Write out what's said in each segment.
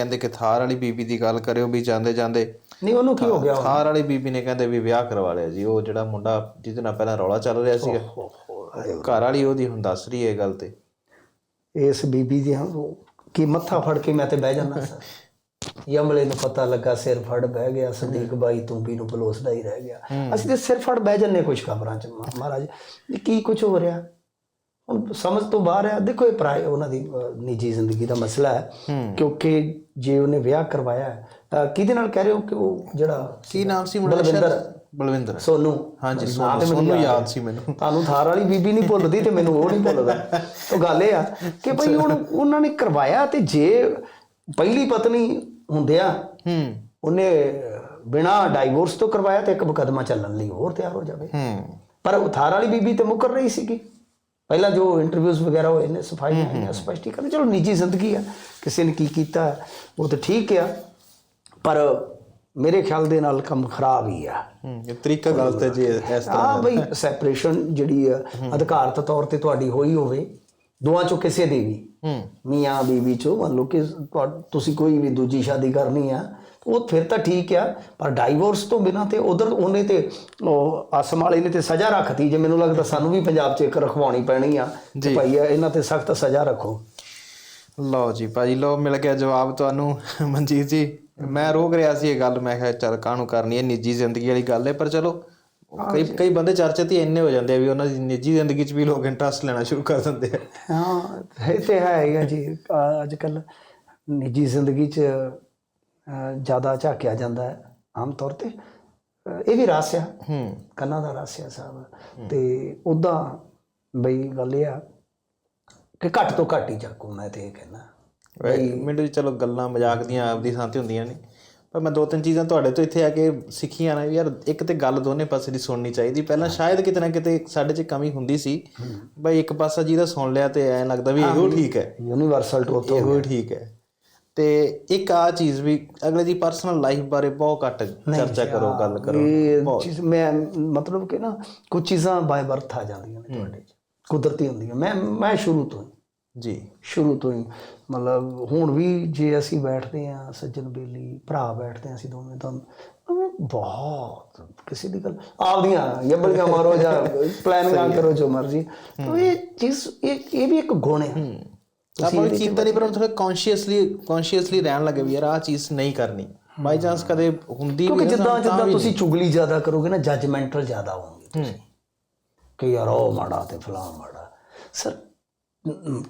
ਕਹਿੰਦੇ ਕਿ ਥਾਰ ਵਾਲੀ ਬੀਬੀ ਦੀ ਗੱਲ ਕਰਿਓ ਵੀ ਜਾਂਦੇ ਜਾਂਦੇ ਨਹੀਂ ਉਹਨੂੰ ਕੀ ਹੋ ਗਿਆ? ਥਾਰ ਵਾਲੀ ਬੀਬੀ ਨੇ ਕਹਿੰਦੇ ਵੀ ਵਿਆਹ ਕਰਵਾ ਲਿਆ ਜੀ ਉਹ ਜਿਹੜਾ ਮੁੰਡਾ ਜਿਹਦੇ ਨਾਲ ਪਹਿਲਾਂ ਰੌਲਾ ਚੱਲ ਰਿਹਾ ਸੀਗਾ। ਘਰ ਵਾਲੀ ਉਹਦੀ ਹੁਣ ਦੱਸ ਰਹੀ ਹੈ ਗੱਲ ਤੇ। ਇਸ ਬੀਬੀ ਦੀ ਕੀ ਮੱਥਾ ਫੜ ਕੇ ਮੈਂ ਤੇ ਬਹਿ ਜਾਣਾ ਸਰ ਯਮਲੇ ਨੂੰ ਪਤਾ ਲੱਗਾ ਸਿਰ ਫੜ ਬਹਿ ਗਿਆ ਸਦੀਕ ਬਾਈ ਤੂੰ ਵੀ ਨੂੰ ਬਲੋਸਦਾ ਹੀ ਰਹਿ ਗਿਆ। ਅਸੀਂ ਤੇ ਸਿਰ ਫੜ ਬਹਿ ਜੰਨੇ ਕੁਝ ਖਬਰਾਂ ਚ ਮਹਾ- ਮਹਾਰਾਜ ਕੀ ਕੁਝ ਹੋ ਰਿਹਾ? ਹੁਣ ਸਮਝ ਤੋਂ ਬਾਹਰ ਹੈ ਦੇਖੋ ਇਹ ਪ੍ਰਾਇ ਉਹਨਾਂ ਦੀ ਨਿੱਜੀ ਜ਼ਿੰਦਗੀ ਦਾ ਮਸਲਾ ਹੈ। ਕਿਉਂਕਿ ਜੇ ਉਹਨੇ ਵਿਆਹ ਕਰਵਾਇਆ ਤਾਂ ਕਿਹਦੇ ਨਾਲ ਕਹਿ ਰਹੇ ਹੋ ਕਿ ਉਹ ਜਿਹੜਾ ਕੀ ਨਾਮ ਸੀ ਮੁੰਡਾ? ਬਲਵਿੰਦਰ। ਬਲਵਿੰਦਰ। ਸੋਨੂ। ਹਾਂਜੀ ਸੋਨੂੰ। ਯਾਦ ਸੀ ਮੈਨੂੰ। ਤੁਹਾਨੂੰ ਥਾਰ ਵਾਲੀ ਬੀਬੀ ਨਹੀਂ ਭੁੱਲਦੀ ਤੇ ਮੈਨੂੰ ਉਹ ਨਹੀਂ ਭੁੱਲਦਾ। ਤਾਂ ਗੱਲ ਇਹ ਆ ਕਿ ਭਈ ਹੁਣ ਉਹਨਾਂ ਨੇ ਕਰਵਾਇਆ ਤੇ ਜੇ ਪਹਿਲੀ ਪਤਨੀ ਹੁੰਦਿਆਂ ਹੂੰ। ਉਹਨੇ ਬਿਨਾ ਡਾਈਵੋਰਸ ਤੋਂ ਕਰਵਾਇਆ ਤੇ ਇੱਕ ਮੁਕਦਮਾ ਚੱਲਣ ਲਈ ਹੋਰ ਤਿਆਰ ਹੋ ਜਾਵੇ। ਹੂੰ। ਪਰ ਉਹ ਥਾਰ ਵਾਲੀ ਬੀਬੀ ਤੇ ਮੁਕਰ ਰਹੀ ਸੀਗੀ। ਪਹਿਲਾਂ ਜੋ ਇੰਟਰਵਿਊਜ਼ ਵਗੈਰਾ ਹੋਏ ਨੇ ਸਫਾਈਆਂ ਆਈਆਂ ਸਪਸ਼ਟੀਕਰਨ ਚਲੋ ਨਿੱਜੀ ਜ਼ਿੰਦਗੀ ਆ ਕਿਸੇ ਨੇ ਕੀ ਕੀਤਾ ਉਹ ਤਾਂ ਠੀਕ ਆ ਪਰ ਮੇਰੇ ਖਿਆਲ ਦੇ ਨਾਲ ਕੰਮ ਖਰਾਬ ਹੀ ਆ। ਹੂੰ ਇਹ ਤਰੀਕਾ ਗਲਤ ਹੈ ਜੀ ਇਸ ਤਰ੍ਹਾਂ ਆ ਬਈ ਸੈਪਰੇਸ਼ਨ ਜਿਹੜੀ ਆ ਅਧਿਕਾਰਤ ਤੌਰ ਤੇ ਤੁਹਾਡੀ ਹੋਈ ਹੋਵੇ ਦੋਵਾਂ ਚੋਂ ਕਿਸੇ ਦੀ ਵੀ। ਹੂੰ। ਮੀਆਂ ਬੀਵੀ ਚੋਂ ਮੰਨ ਲਓ ਕਿ ਤੁਸੀਂ ਕੋਈ ਵੀ ਦੂਜੀ ਸ਼ਾਦੀ ਕਰਨੀ ਆ ਉਹ ਫਿਰ ਤਾਂ ਠੀਕ ਆ ਪਰ ਡਾਈਵੋਰਸ ਤੋਂ ਬਿਨਾ ਤੇ ਉਧਰ ਉਹਨੇ ਤੇ ਆਸਮ ਵਾਲੇ ਨੇ ਤੇ ਸਜ਼ਾ ਰੱਖਤੀ ਜੇ ਮੈਨੂੰ ਲੱਗਦਾ ਸਾਨੂੰ ਵੀ ਪੰਜਾਬ 'ਚ ਇੱਕ ਰਖਵਾਉਣੀ ਪੈਣੀ ਆ ਤੇ ਭਾਈ ਇਹਨਾਂ ਤੇ ਸਖਤ ਸਜ਼ਾ ਰੱਖੋ। ਲਓ ਜੀ ਭਾਜੀ ਲਓ ਮਿਲ ਗਿਆ ਜਵਾਬ ਤੁਹਾਨੂੰ। ਮਨਜੀਤ ਜੀ ਮੈਂ ਰੋਕ ਰਿਹਾ ਸੀ ਇਹ ਗੱਲ ਮੈਂ ਕਿਹਾ ਚੱਲ ਕਾਹਨੂੰ ਕਰਨੀ ਹੈ ਨਿੱਜੀ ਜ਼ਿੰਦਗੀ ਵਾਲੀ ਗੱਲ ਹੈ ਪਰ ਚਲੋ ਕਈ ਕਈ ਬੰਦੇ ਚਰਚੇ ਤੇ ਇੰਨੇ ਹੋ ਜਾਂਦੇ ਆ ਵੀ ਉਹਨਾਂ ਦੀ ਨਿੱਜੀ ਜ਼ਿੰਦਗੀ 'ਚ ਵੀ ਲੋਕ ਇੰਟਰਸਟ ਲੈਣਾ ਸ਼ੁਰੂ ਕਰ ਦਿੰਦੇ ਆ। ਹਾਂ ਇਹ ਤੇ ਹੈ ਜੀ ਅੱਜ ਕੱਲ ਨਿੱਜੀ ਜ਼ਿੰਦਗੀ 'ਚ ਜ਼ਿਆਦਾ ਝਾਕਿਆ ਜਾਂਦਾ ਹੈ ਆਮ ਤੌਰ ਤੇ। ਇਹ ਵੀ ਰਸ ਆ। ਹੂੰ। ਕੰਨਾਂ ਦਾ ਰਸ ਆ ਸਾਹਿਬ ਤੇ ਉਦਾਂ ਬਈ ਗੱਲ ਇਹ ਆ ਕਿ ਘੱਟ ਤੋਂ ਘੱਟ ਹੀ ਝਾਕੂ ਮੈਂ ਤੇ ਇਹ ਕਹਿਣਾ ਮੈਨੂੰ ਜੀ ਚਲੋ ਗੱਲਾਂ ਮਜ਼ਾਕ ਦੀਆਂ ਆਪਦੀ ਥਾਂ ਤੇ ਹੁੰਦੀਆਂ ਨੇ। ਪਰ ਮੈਂ ਦੋ ਤਿੰਨ ਚੀਜ਼ਾਂ ਤੁਹਾਡੇ ਤੋਂ ਇੱਥੇ ਆ ਕੇ ਸਿੱਖੀਆਂ ਨਾ ਯਾਰ ਇੱਕ ਤੇ ਗੱਲ ਦੋਨੇ ਪਾਸੇ ਦੀ ਸੁਣਨੀ ਚਾਹੀਦੀ। ਪਹਿਲਾਂ ਸ਼ਾਇਦ ਕਿਤੇ ਨਾ ਕਿਤੇ ਸਾਡੇ 'ਚ ਕਮੀ ਹੁੰਦੀ ਸੀ। ਬਈ ਇੱਕ ਪਾਸਾ ਜਿਹਦਾ ਸੁਣ ਲਿਆ ਤੇ ਐਂ ਲੱਗਦਾ ਵੀ ਇਹੋ ਠੀਕ ਹੈ। ਯੂਨੀਵਰਸਲ ਟਰੂਥ ਇਹੋ ਹੀ ਠੀਕ ਹੈ। ਤੇ ਇੱਕ ਆ ਚੀਜ਼ ਵੀ ਅਗਲੇ ਦੀ ਪਰਸਨਲ ਲਾਈਫ ਬਾਰੇ ਬਹੁਤ ਘੱਟ ਚਰਚਾ ਕਰੋ ਗੱਲ ਕਰੋ। ਇਹ ਚੀਜ਼ ਮੈਂ ਮਤਲਬ ਕਿ ਨਾ ਕੁਝ ਚੀਜ਼ਾਂ ਬਾਈ ਬਰਥ ਆ ਜਾਂਦੀਆਂ ਨੇ ਤੁਹਾਡੇ 'ਚ ਕੁਦਰਤੀ ਹੁੰਦੀਆਂ। ਮੈਂ ਮੈਂ ਸ਼ੁਰੂ ਤੋਂ ਜੀ। ਸ਼ੁਰੂ ਤੋਂ ਹੀ ਮਤਲਬ ਹੁਣ ਵੀ ਜੇ ਅਸੀਂ ਬੈਠਦੇ ਆ ਸੱਜਣ ਬੇਲੀ ਭਰਾ ਬੈਠਦੇ ਆ ਅਸੀਂ ਦੋਵੇਂ ਤਾਂ ਬਹੁਤ ਕਿਸੇ ਦੀ ਗੱਲ ਆਪਦੀਆਂ ਯੱਬਲੀਆਂ ਮਾਰੋ ਜਾਂ ਪਲਾਨਿੰਗਾਂ ਕਰੋ ਜੋ ਮਰਜ਼ੀ। ਤਾਂ ਇਹ ਚੀਜ਼ ਇਹ ਇਹ ਵੀ ਇੱਕ ਗੁਣ ਹੈ। ਆਪਾਂ ਨੂੰ ਕੀਤਾ ਨਹੀਂ ਪਰ ਉਹਨੂੰ ਥੋੜਾ ਕੌਨਸ਼ੀਅਸਲੀ ਕੌਨਸ਼ੀਅਸਲੀ ਰਹਿਣ ਲੱਗੇ ਵੀ ਯਾਰ ਆਹ ਚੀਜ਼ ਨਹੀਂ ਕਰਨੀ। ਬਾਈ ਚਾਂਸ ਕਦੇ ਹੁੰਦੀ ਵੀ ਕਿਉਂਕਿ ਜਿੱਦਾਂ ਜਿੱਦਾਂ ਤੁਸੀਂ ਚੁਗਲੀ ਜ਼ਿਆਦਾ ਕਰੋਗੇ ਨਾ ਜੱਜਮੈਂਟਲ ਜ਼ਿਆਦਾ ਹੋਵੋਗੇ ਤੁਸੀਂ। ਕਿ ਯਾਰ ਉਹ ਮਾੜਾ ਤੇ ਫਲਾਣ ਮਾੜਾ। ਸਰ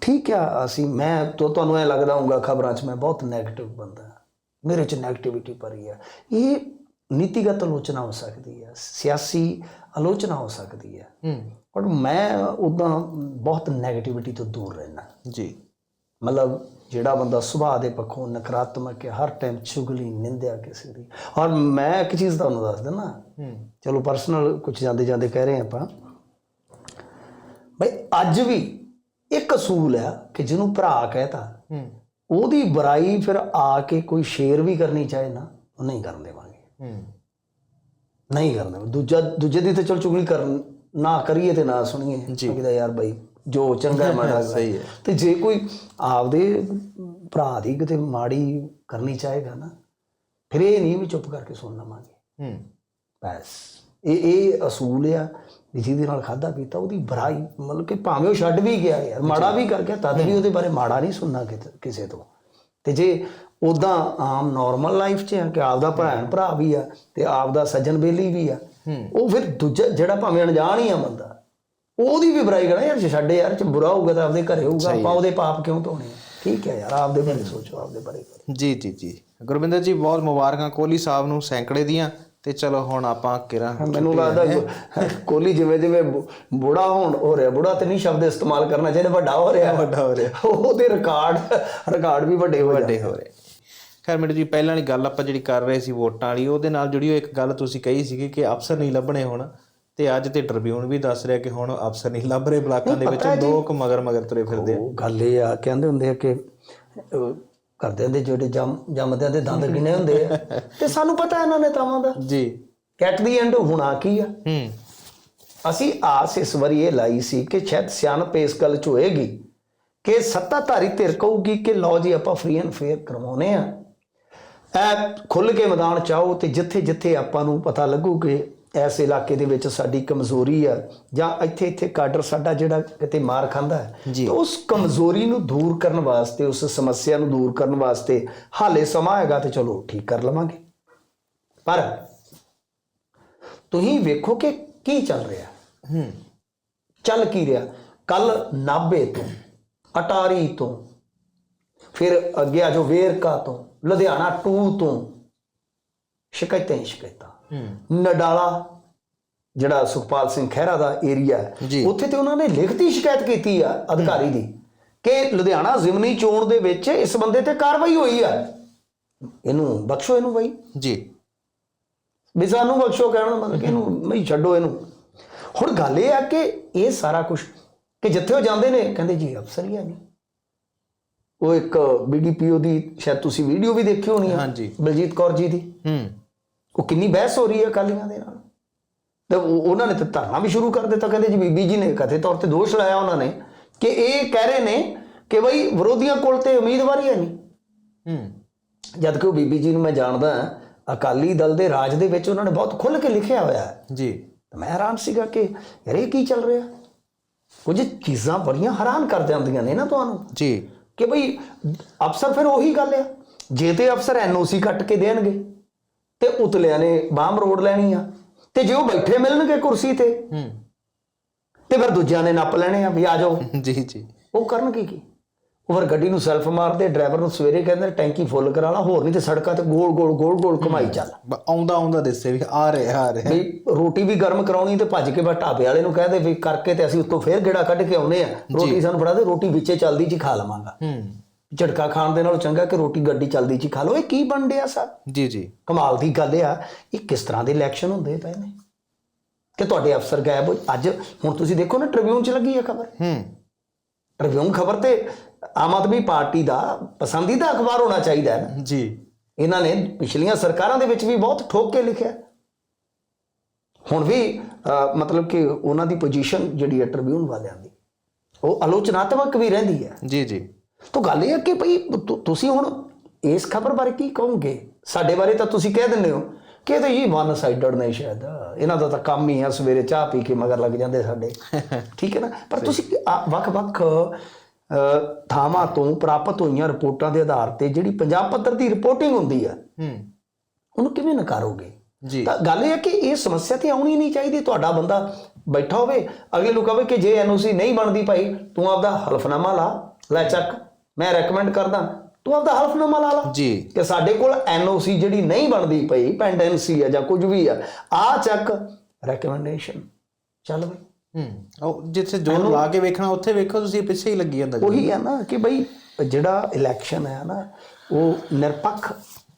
ਠੀਕ ਆ ਅਸੀਂ ਮੈਂ ਤੋ ਤੁਹਾਨੂੰ ਐ ਲੱਗਦਾ ਹੋਊਗਾ ਖਬਰਾਂ 'ਚ ਮੈਂ ਬਹੁਤ ਨੈਗੇਟਿਵ ਬੰਦਾ ਮੇਰੇ 'ਚ ਨੈਗੇਟਿਵਿਟੀ ਭਰੀ ਆ। ਇਹ ਨੀਤੀਗਤ ਆਲੋਚਨਾ ਹੋ ਸਕਦੀ ਹੈ ਸਿਆਸੀ ਆਲੋਚਨਾ ਹੋ ਸਕਦੀ ਹੈ। ਪਰ ਮੈਂ ਉਦਾਂ ਬਹੁਤ ਨੈਗੇਟਿਵਿਟੀ ਤੋਂ ਦੂਰ ਰਹਿਣਾ ਜੀ। ਮਤਲਬ ਜਿਹੜਾ ਬੰਦਾ ਸੁਭਾਅ ਦੇ ਪੱਖੋਂ ਨਕਾਰਾਤਮਕ ਹੈ ਹਰ ਟਾਈਮ ਚੁਗਲੀ ਨਿੰਦਿਆ ਕਿਸੇ ਦੀ। ਔਰ ਮੈਂ ਇੱਕ ਚੀਜ਼ ਤੁਹਾਨੂੰ ਦੱਸ ਦਿੰਦਾ। ਚਲੋ ਪਰਸਨਲ ਕੁਝ ਜਾਂਦੇ ਜਾਂਦੇ ਕਹਿ ਰਹੇ ਆਪਾਂ। ਬਈ ਅੱਜ ਵੀ ਇੱਕ ਅਸੂਲ ਹੈ ਕਿ ਜਿਹਨੂੰ ਭਰਾ ਕਹਿਤਾ। ਉਹਦੀ ਬੁਰਾਈ ਫਿਰ ਆ ਕੇ ਕੋਈ ਸ਼ੇਰ ਵੀ ਕਰਨੀ ਚਾਹੇ ਨਾ ਉਹ ਨਹੀਂ ਕਰਨ ਦੇਵਾਂਗੇ। ਨਹੀਂ ਕਰਨ ਦੇਵਾਂਗੇ। ਦੂਜਾ ਦੂਜੇ ਦੀ ਤੇ ਚਲ ਚੁਗਲੀ ਕਰ ਨਾ ਕਰੀਏ ਤੇ ਨਾ ਸੁਣੀਏ। ਕਿਦਾ ਯਾਰ ਬਈ ਜੋ ਚੰਗਾ ਮਾੜਾ ਸਹੀ ਹੈ। ਤੇ ਜੇ ਕੋਈ ਆਪਦੇ ਭਰਾ ਦੀ ਕਿਤੇ ਮਾੜੀ ਕਰਨੀ ਚਾਹੇਗਾ ਨਾ ਫਿਰ ਇਹ ਨਹੀਂ ਵੀ ਚੁੱਪ ਕਰਕੇ ਸੁਣ ਲਵਾਂਗੇ। ਹੂੰ। ਬਸ। ਇਹ ਇਹ ਅਸੂਲ ਆ ਵੀ ਜਿਹਦੇ ਨਾਲ ਖਾਦਾ ਪੀਤਾ ਉਹਦੀ ਬੁਰਾਈ ਮਤਲਬ ਕਿ ਭਾਵੇਂ ਉਹ ਛੱਡ ਵੀ ਗਿਆ ਯਾਰ ਮਾੜਾ ਵੀ ਕਰ ਗਿਆ ਤਦ ਵੀ ਉਹਦੇ ਬਾਰੇ ਮਾੜਾ ਨਹੀਂ ਸੁਣਨਾ ਕਿਸੇ ਤੋਂ। ਤੇ ਜੇ ਉਦਾਂ ਆਮ ਨਾਰਮਲ ਲਾਈਫ 'ਚ ਆ ਕਿ ਆਪਦਾ ਭੈਣ ਭਰਾ ਵੀ ਆ ਤੇ ਆਪਦਾ ਸੱਜਣ ਬੇਲੀ ਵੀ ਆ ਉਹ ਫਿਰ ਦੂਜਾ ਜਿਹੜਾ ਭਾਵੇਂ ਅਣਜਾਣ ਹੀ ਆ ਬੰਦਾ ਉਹਦੀ ਵੀ ਬੁਰਾਈ ਕਰਨਾ ਯਾਰ ਜੇ ਛੱਡੇ ਯਾਰ ਚ ਬੁਰਾ ਹੋਊਗਾ ਤਾਂ ਆਪਦੇ ਘਰੇ ਹੋਊਗਾ ਆਪਾਂ ਉਹਦੇ ਪਾਪ ਕਿਉਂ ਧੋਣੇ? ਠੀਕ ਹੈ ਯਾਰ ਆਪਦੇ ਬਾਰੇ ਸੋਚੋ ਆਪਦੇ ਬਾਰੇ ਕਰੋ। ਜੀ ਜੀ ਜੀ। ਗੁਰਵਿੰਦਰ ਜੀ ਬਹੁਤ ਮੁਬਾਰਕਾਂ ਕੋਹਲੀ ਸਾਹਿਬ ਨੂੰ ਸੈਂਕੜੇ ਦੀਆਂ ਤੇ ਚਲੋ ਹੁਣ ਆਪਾਂ ਕਿਰਾਂ ਮੈਨੂੰ ਲੱਗਦਾ ਕੋਹਲੀ ਜਿਵੇਂ ਜਿਵੇਂ ਬੁੜਾ ਹੋਣ ਹੋ ਰਿਹਾ। ਬੁੜਾ ਤੇ ਨਹੀਂ ਸ਼ਬਦ ਇਸਤੇਮਾਲ ਕਰਨਾ ਚਾਹੀਦਾ ਵੱਡਾ ਹੋ ਰਿਹਾ। ਵੱਡਾ ਹੋ ਰਿਹਾ। ਉਹਦੇ ਰਿਕਾਰਡ ਰਿਕਾਰਡ ਵੀ ਵੱਡੇ ਹੋ ਵੱਡੇ ਹੋ ਰਹੇ। ਖੈਰ ਮੇਰੇ ਜੀ ਪਹਿਲਾਂ ਵਾਲੀ ਗੱਲ ਆਪਾਂ ਜਿਹੜੀ ਕਰ ਰਹੇ ਸੀ ਵੋਟਾਂ ਵਾਲੀ ਉਹਦੇ ਨਾਲ ਜੁੜੀ ਹੋਈ ਇੱਕ ਗੱਲ ਤੁਸੀਂ ਕਹੀ ਸੀਗੀ ਕਿ ਅਫਸਰ ਨਹੀਂ ਲੱਭਣੇ ਹੁਣ। ਤੇ ਅੱਜ ਤੇ ਟ੍ਰਿਬਿਊਨ ਵੀ ਦੱਸ ਰਿਹਾ ਕਿ ਹੁਣ ਅਫਸਰ ਨਹੀਂ ਲੱਭ ਰਹੇ ਬਲਾਕਾਂ ਦੇ ਵਿੱਚ ਲੋਕ ਮਗਰ ਮਗਰ ਤੁਰੇ ਫਿਰਦੇ ਆ। ਉਹ ਗੱਲ ਇਹ ਆ ਕਹਿੰਦੇ ਹੁੰਦੇ ਆ ਕਿ ਕਰਦੇ ਹੁੰਦੇ ਜਿਹੜੇ ਜੰਮ ਜੰਮਦਿਆਂ ਦੇ ਦੰਦ ਗਿਣੇ ਹੁੰਦੇ ਆ। ਤੇ ਸਾਨੂੰ ਪਤਾ ਇਹਨਾਂ ਨੇਤਾਵਾਂ ਦਾ। ਜੀ। ਐਟ ਦੀ ਐਂਡ ਹੋਣਾ ਕੀ ਆ? ਹੂੰ। ਅਸੀਂ ਆਸ ਇਸ ਵਾਰੀ ਇਹ ਲਾਈ ਸੀ ਕਿ ਸ਼ਾਇਦ ਸਿਆਣਪ ਇਸ ਗੱਲ ਚ ਹੋਏਗੀ ਕਿ ਸੱਤਾਧਾਰੀ ਧਿਰ ਕਹੂਗੀ ਕਿ ਲਓ ਜੀ ਆਪਾਂ ਫ੍ਰੀ ਐਂਡ ਫੇਅਰ ਕਰਵਾਉਨੇ ਆ। ਇਹ ਖੁੱਲ ਕੇ ਮੈਦਾਨ ਚਾਹੋ ਤੇ ਜਿੱਥੇ ਜਿੱਥੇ ਆਪਾਂ ਨੂੰ ਪਤਾ ਲੱਗੂ ਕਿ ਇਸ ਇਲਾਕੇ ਦੇ ਵਿੱਚ ਸਾਡੀ ਕਮਜ਼ੋਰੀ ਆ ਜਾਂ ਇੱਥੇ ਇੱਥੇ ਕਾਡਰ ਸਾਡਾ ਜਿਹੜਾ ਕਿਤੇ ਮਾਰ ਖਾਂਦਾ ਹੈ। ਤਾਂ ਉਸ ਕਮਜ਼ੋਰੀ ਨੂੰ ਦੂਰ ਕਰਨ ਵਾਸਤੇ ਉਸ ਸਮੱਸਿਆ ਨੂੰ ਦੂਰ ਕਰਨ ਵਾਸਤੇ ਹਾਲੇ ਸਮਾਂ ਹੈਗਾ ਤੇ ਚਲੋ ਠੀਕ ਕਰ ਲਵਾਂਗੇ। ਪਰ ਤੁਸੀਂ ਵੇਖੋ ਕਿ ਕੀ ਚੱਲ ਰਿਹਾ। ਹੂੰ। ਚੱਲ ਕੀ ਰਿਹਾ। ਕੱਲ ਨਾਭੇ ਤੋਂ ਅਟਾਰੀ ਤੋਂ ਫਿਰ ਅੱਗੇ ਆ ਜੋ ਵੇਰਕਾ ਤੋਂ ਲੁਧਿਆਣਾ 2 ਤੋਂ ਸ਼ਿਕਾਇਤਾਂ ਹੀ ਸ਼ਿਕਾਇਤਾਂ। ਹੂੰ। ਨਡਾਲਾ ਜਿਹੜਾ ਸੁਖਪਾਲ ਸਿੰਘ ਖਹਿਰਾ ਦਾ ਏਰੀਆ ਉੱਥੇ ਤੇ ਉਹਨਾਂ ਨੇ ਲਿਖਤੀ ਸ਼ਿਕਾਇਤ ਕੀਤੀ ਆ ਅਧਿਕਾਰੀ ਦੀ ਕਿ ਲੁਧਿਆਣਾ ਜ਼ਿਮਨੀ ਚੋਣ ਦੇ ਵਿੱਚ ਇਸ ਬੰਦੇ ਤੇ ਕਾਰਵਾਈ ਹੋਈ ਆ। ਇਹਨੂੰ ਬਖਸ਼ੋ ਇਹਨੂੰ ਬਈ। ਜੀ। ਵੀ ਸਾਨੂੰ ਬਖਸ਼ੋ ਕਹਿਣ ਦਾ ਮਤਲਬ ਇਹਨੂੰ ਨਹੀਂ ਛੱਡੋ ਇਹਨੂੰ। ਹੁਣ ਗੱਲ ਇਹ ਆ ਕਿ ਇਹ ਸਾਰਾ ਕੁਝ ਕਿ ਜਿੱਥੇ ਉਹ ਜਾਂਦੇ ਨੇ ਕਹਿੰਦੇ ਜੀ ਅਫਸਰ ਹੀ ਹੈ ਨਹੀਂ। ਉਹ ਇੱਕ ਬੀਡੀਪੀਓ ਦੀ ਸ਼ਾਇਦ ਤੁਸੀਂ ਵੀਡੀਓ ਵੀ ਦੇਖੀ ਹੋਣੀ ਹੈ ਹਾਂਜੀ। ਬਲਜੀਤ ਕੌਰ ਜੀ ਦੀ। ਹੂੰ। ਕਿੰਨੀ ਬਹਿਸ ਹੋ ਰਹੀ ਹੈ ਅਕਾਲੀਆਂ ਦੇ ਨਾਲ? ਤੇ ਉਹ- ਉਹਨਾਂ ਨੇ ਤਾਂ ਧਰਨਾ ਵੀ ਸ਼ੁਰੂ ਕਰ ਦਿੱਤਾ ਕਹਿੰਦੇ ਜੀ ਬੀਬੀ ਜੀ ਨੇ ਕਥੇ ਤੌਰ ਤੇ ਦੋਸ਼ ਲਾਇਆ ਉਹਨਾਂ ਨੇ ਕਿ ਇਹ ਕਹਿ ਰਹੇ ਨੇ ਕਿ ਬਈ ਵਿਰੋਧੀਆਂ ਕੋਲ ਤੇ ਉਮੀਦਵਾਰ ਹੀ ਨਹੀਂ। ਹੂੰ। ਜਦ ਕਿ ਉਹ ਬੀਬੀ ਜੀ ਨੂੰ ਮੈਂ ਜਾਣਦਾ ਅਕਾਲੀ ਦਲ ਦੇ ਰਾਜ ਦੇ ਵਿੱਚ ਉਹਨਾਂ ਨੇ ਬਹੁਤ ਖੁੱਲ੍ਹ ਕੇ ਲਿਖਿਆ ਹੋਇਆ ਹੈ। ਜੀ। ਮੈਂ ਹੈਰਾਨ ਸੀਗਾ ਕਿ ਯਾਰ ਇਹ ਕੀ ਚੱਲ ਰਿਹਾ? ਕੁਝ ਚੀਜ਼ਾਂ ਬੜੀਆਂ ਹੈਰਾਨ ਕਰ ਜਾਂਦੀਆਂ ਨੇ ਨਾ ਤੁਹਾਨੂੰ। ਜੀ। ਕਿ ਭਈ ਅਫਸਰ ਫਿਰ ਉਹੀ ਗੱਲ ਆ। ਜੇ ਤੇ ਅਫਸਰ ਐਨਓਸੀ ਕੱਟ ਕੇ ਦੇਣਗੇ। ਤੇ ਉਤਲਿਆਂ ਨੇ ਬਾਹਮ ਰੋਡ ਲੈਣੀ ਆ। ਤੇ ਜੇ ਉਹ ਬੈਠੇ ਮਿਲਣਗੇ ਕੁਰਸੀ ਤੇ ਹੂੰ। ਤੇ ਫਿਰ ਦੂਜਿਆਂ ਨੇ ਨੱਪ ਲੈਣੇ ਆ ਵੀ ਆ ਜਾਓ। ਜੀ ਜੀ। ਉਹ ਕਰਨਗੇ ਕੀ ਉਹ ਫਿਰ ਗੱਡੀ ਨੂੰ ਸੈਲਫ ਮਾਰਦੇ ਡਰਾਈਵਰ ਨੂੰ ਸਵੇਰੇ ਕਹਿੰਦੇ ਟੈਂਕੀ ਫੁੱਲ ਕਰਾ ਲਾ ਹੋਰ ਨਹੀਂ ਤੇ ਸੜਕਾਂ ਤੇ ਗੋਲ ਗੋਲ ਗੋਲ ਗੋਲ ਘੁਮਾਈ ਚੱਲ। ਬ- ਆਉਂਦਾ ਆਉਂਦਾ ਦਿਸੇ ਵੀ ਆ ਰਿਹਾ ਆ ਰਿਹਾ। ਵੀ ਰੋਟੀ ਵੀ ਗਰਮ ਕਰਾਉਣੀ ਤੇ ਭੱਜ ਕੇ ਬਾ ਢਾਬੇ ਵਾਲੇ ਨੂੰ ਕਹਦੇ ਵੀ ਕਰਕੇ ਤੇ ਅਸੀਂ ਉੱਤੋਂ ਫੇਰ ਗੇੜਾ ਕੱਢ ਕੇ ਆਉਨੇ ਆ। ਰੋਟੀ ਸਾਨੂੰ ਫੜਾ ਦੇ ਰੋਟੀ ਵਿੱਚੇ ਚੱਲਦੀ ਜੀ ਖਾ ਲਵਾਂਗਾ। ਹੂੰ। ਝਟਕਾ ਖਾਣ ਦੇ ਨਾਲੋਂ ਚੰਗਾ ਕਿ ਰੋਟੀ ਗੱਡੀ ਚੱਲਦੀ ਜੀ ਖਾ ਲਓ। ਇਹ ਕੀ ਬਣ ਡਿਆ ਸਰ ਜੀ ਜੀ। ਕਮਾਲ ਦੀ ਗੱਲ ਆ। ਇਹ ਕਿਸ ਤਰ੍ਹਾਂ ਦੇ ਇਲੈਕਸ਼ਨ ਹੁੰਦੇ ਪਏ ਨੇ? ਕਿ ਤੁਹਾਡੇ ਅਫਸਰ ਗਾਇਬ ਹੋ ਅੱਜ ਹੁਣ ਤੁਸੀਂ ਦੇਖੋ ਨਾ ਟ੍ਰਿਬਿਊਨ 'ਚ ਲੱਗੀ ਹੈ ਖਬਰ। ਹੂੰ। ਟ੍ਰਿਬਿਊਨ ਖਬਰ ਤੇ ਆਮ ਆਦਮੀ ਪਾਰਟੀ ਦਾ ਪਸੰਦੀਦਾ ਅਖਬਾਰ ਹੋਣਾ ਚਾਹੀਦਾ ਹੈ। ਜੀ। ਇਹਨਾਂ ਨੇ ਪਿਛਲੀਆਂ ਸਰਕਾਰਾਂ ਦੇ ਵਿੱਚ ਵੀ ਬਹੁਤ ਠੋਕ ਕੇ ਲਿਖਿਆ। ਹੁਣ ਵੀ ਮਤਲਬ ਕਿ ਉਹਨਾਂ ਦੀ ਪੋਜੀਸ਼ਨ ਜਿਹੜੀ ਹੈ ਟ੍ਰਿਬਿਊਨ ਵਾਲਿਆਂ ਦੀ ਉਹ ਆਲੋਚਨਾਤਮਕ ਵੀ ਰਹਿੰਦੀ ਹੈ। ਜੀ ਜੀ। ਤਾਂ ਗੱਲ ਇਹ ਹੈ ਕਿ ਭਈ ਤੁਸੀਂ ਹੁਣ ਇਸ ਖਬਰ ਬਾਰੇ ਕੀ ਕਹੋਗੇ? ਸਾਡੇ ਬਾਰੇ ਤਾਂ ਤੁਸੀਂ ਕਹਿ ਦਿੰਦੇ ਹੋ ਕਿ ਇਹ ਤਾਂ ਜੀ ਵਨ ਸਾਈਡਡ ਨੇ ਸ਼ਾਇਦ। ਇਹਨਾਂ ਦਾ ਤਾਂ ਕੰਮ ਹੀ ਆ ਸਵੇਰੇ ਚਾਹ ਪੀ ਕੇ ਮਗਰ ਲੱਗ ਜਾਂਦੇ ਸਾਡੇ। ਠੀਕ ਹੈ ਨਾ? ਪਰ ਤੁਸੀਂ ਵੱਖ-ਵੱਖ ਥਾਵਾਂ ਤੋਂ ਪ੍ਰਾਪਤ ਹੋਈਆਂ ਰਿਪੋਰਟਾਂ ਦੇ ਆਧਾਰ ਤੇ ਜਿਹੜੀ ਪੰਜਾਬ ਪੱਧਰ ਦੀ ਰਿਪੋਰਟਿੰਗ ਹੁੰਦੀ ਆ ਹੂੰ। ਉਹਨੂੰ ਕਿਵੇਂ ਨਕਾਰੋਗੇ? ਜੀ। ਤਾਂ ਗੱਲ ਇਹ ਹੈ ਕਿ ਇਹ ਸਮੱਸਿਆ ਤੇ ਆਉਣੀ ਨਹੀਂ ਚਾਹੀਦੀ ਤੁਹਾਡਾ ਬੰਦਾ ਬੈਠਾ ਹੋਵੇ ਅਗਲੇ ਨੂੰ ਕਹੇ ਕਿ ਜੇ ਐਨਓਸੀ ਨਹੀਂ ਬਣਦੀ ਭਾਈ ਤੂੰ ਆਪਦਾ ਹਲਫਨਾਮਾ ਲਾ ਲੈ ਚੱਕ। ਮੈਂ ਰეკਮੈਂਡ ਕਰਦਾ ਤੂੰ ਆਪਦਾ ਹਲਫਨਾਮਾ ਲਾ ਲਾ। ਜੀ। ਕਿ ਸਾਡੇ ਕੋਲ ਐਨਓਸੀ ਜਿਹੜੀ ਨਹੀਂ ਬਣਦੀ ਪਈ ਪੈਂਡੈਂਸੀ ਆ ਜਾਂ ਕੁਝ ਵੀ ਆ ਆ ਚੱਕ ਰეკਮੈਂਡੇਸ਼ਨ ਚੱਲ ਬਈ। ਹੂੰ ਉਹ ਜਿੱਥੇ ਜੋਰ ਲਾ ਕੇ ਵੇਖਣਾ ਉੱਥੇ ਵੇਖੋ ਤੁਸੀਂ ਪਿੱਛੇ ਹੀ ਲੱਗੀ ਜਾਂਦਾ ਉਹੀ ਹੈ ਨਾ ਕਿ ਬਈ ਜਿਹੜਾ ਇਲੈਕਸ਼ਨ ਆ ਨਾ ਉਹ ਨਿਰਪੱਖ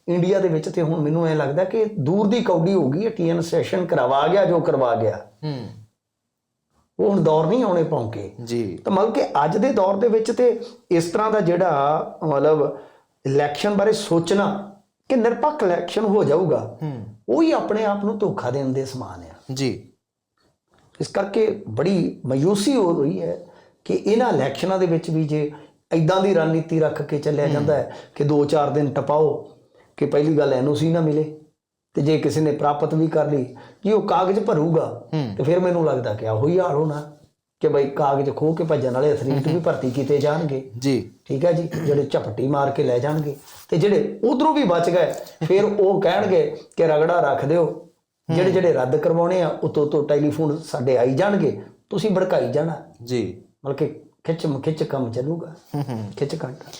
ਇੰਡੀਆ ਦੇ ਵਿੱਚ ਤੇ ਹੁਣ ਮੈਨੂੰ ਐ ਲੱਗਦਾ ਕਿ ਦੂਰ ਦੀ ਕੌਡੀ ਹੋ ਗਈ ਹੈ ਟੀਐਨ ਸੈਸ਼ਨ ਕਰਵਾ ਗਿਆ ਜੋ ਕਰਵਾ ਗਿਆ। ਹੂੰ। ਉਹ ਹੁਣ ਦੌਰ ਨਹੀਂ ਆਉਣੇ ਪੌਂਕੇ। ਜੀ। ਤਾਂ ਮਤਲਬ ਕਿ ਅੱਜ ਦੇ ਦੌਰ ਦੇ ਵਿੱਚ ਤੇ ਇਸ ਤਰ੍ਹਾਂ ਦਾ ਜਿਹੜਾ ਮਤਲਬ ਇਲੈਕਸ਼ਨ ਬਾਰੇ ਸੋਚਣਾ ਕਿ ਨਿਰਪੱਖ ਇਲੈਕਸ਼ਨ ਹੋ ਜਾਊਗਾ ਹੂੰ। ਉਹੀ ਆਪਣੇ ਆਪ ਨੂੰ ਧੋਖਾ ਦੇਣ ਦੇ ਸਮਾਨ ਆ। ਜੀ। ਇਸ ਕਰਕੇ ਬੜੀ ਮਾਯੂਸੀ ਹੋ ਰਹੀ ਹੈ ਕਿ ਇਹਨਾਂ ਇਲੈਕਸ਼ਨਾਂ ਦੇ ਵਿੱਚ ਵੀ ਜੇ ਇਦਾਂ ਦੀ ਰਣਨੀਤੀ ਰੱਖ ਕੇ ਚੱਲਿਆ ਜਾਂਦਾ ਹੈ ਕਿ 2-4 ਦਿਨ ਟਪਾਓ ਕਿ ਪਹਿਲੀ ਗੱਲ ਐਨਓਸੀ ਨਾ ਮਿਲੇ। ਤੇ ਜੇ ਕਿਸੇ ਨੇ ਪ੍ਰਾਪਤ ਵੀ ਕਰ ਲਈ ਜੇ ਉਹ ਕਾਗਜ਼ ਭਰੂਗਾ ਤੇ ਫਿਰ ਮੈਨੂੰ ਲੱਗਦਾ ਕਿ ਆਹੋ ਹੀ ਹਾਲ ਹੋਣਾ ਕਿ ਬਈ ਕਾਗਜ਼ ਖੋ ਕੇ ਭੱਜਣ ਵਾਲੇ ਐਥਲੀਟ ਵੀ ਭਰਤੀ ਕੀਤੇ ਜਾਣਗੇ। ਜੀ। ਠੀਕ ਹੈ ਜੀ? ਜਿਹੜੇ ਝਪਟੀ ਮਾਰ ਕੇ ਲੈ ਜਾਣਗੇ। ਤੇ ਜਿਹੜੇ ਉਧਰੋਂ ਵੀ ਬਚ ਗਏ ਫਿਰ ਉਹ ਕਹਿਣਗੇ ਕਿ ਰਗੜਾ ਰੱਖ ਦਿਓ। ਜਿਹੜੇ ਜਿਹੜੇ ਰੱਦ ਕਰਵਾਉਣੇ ਆ ਉਤੋਂ ਤੋਂ ਟੈਲੀਫੋਨ ਸਾਡੇ ਆਈ ਜਾਣਗੇ। ਤੁਸੀਂ ਭੜਕਾਈ ਜਾਣਾ। ਜੀ। ਮਤਲਬ ਕਿ ਖਿੱਚ ਖਿੱਚ ਕੰਮ ਚੱਲੂਗਾ ਖਿੱਚ ਘੰਟਾ।